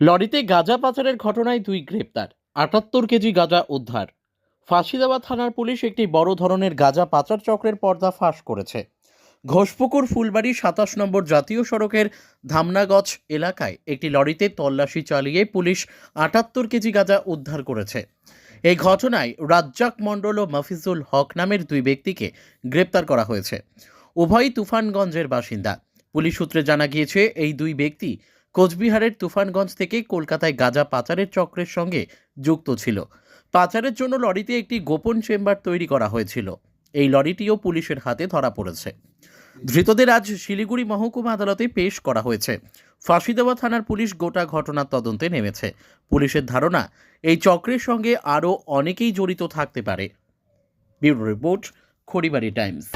লরিতে গাঁজা পাচারের ঘটনায় দুই গ্রেপ্তার, আটাত্তর কেজি গাঁজা উদ্ধার। ফাঁসিদেওয়া থানার পুলিশ একটি বড় ধরনের গাঁজা পাচার চক্রের পর্দা ফাঁস করেছে। ঘোষপুকুর ফুলবাড়ি সাতাশ নম্বর জাতীয় সড়কের ধামনাগছ এলাকায় একটি লরিতে তল্লাশি চালিয়ে পুলিশ আটাত্তর কেজি গাঁজা উদ্ধার করেছে। এই ঘটনায় রাজ্জাক মণ্ডল ও মফিজুল হক নামের দুই ব্যক্তিকে গ্রেপ্তার করা হয়েছে। উভয়ই তুফানগঞ্জের বাসিন্দা। পুলিশ সূত্রে জানা গিয়েছে, এই দুই ব্যক্তি কোচবিহারের তুফানগঞ্জ থেকে কলকাতায় গাঁজা পাচারের চক্রের সঙ্গে যুক্ত ছিল। পাচারের জন্য লরিতে একটি গোপন চেম্বার তৈরি করা হয়েছিল। এই লরিটিও পুলিশের হাতে ধরা পড়েছে। ধৃতদের আজ শিলিগুড়ি মহকুমা আদালতে পেশ করা হয়েছে। ফাঁসি দেওয়া থানার পুলিশ গোটা ঘটনার তদন্তে নেমেছে। পুলিশের ধারণা, এই চক্রের সঙ্গে আরও অনেকেই জড়িত থাকতে পারে। Bureau report Kharibari Times.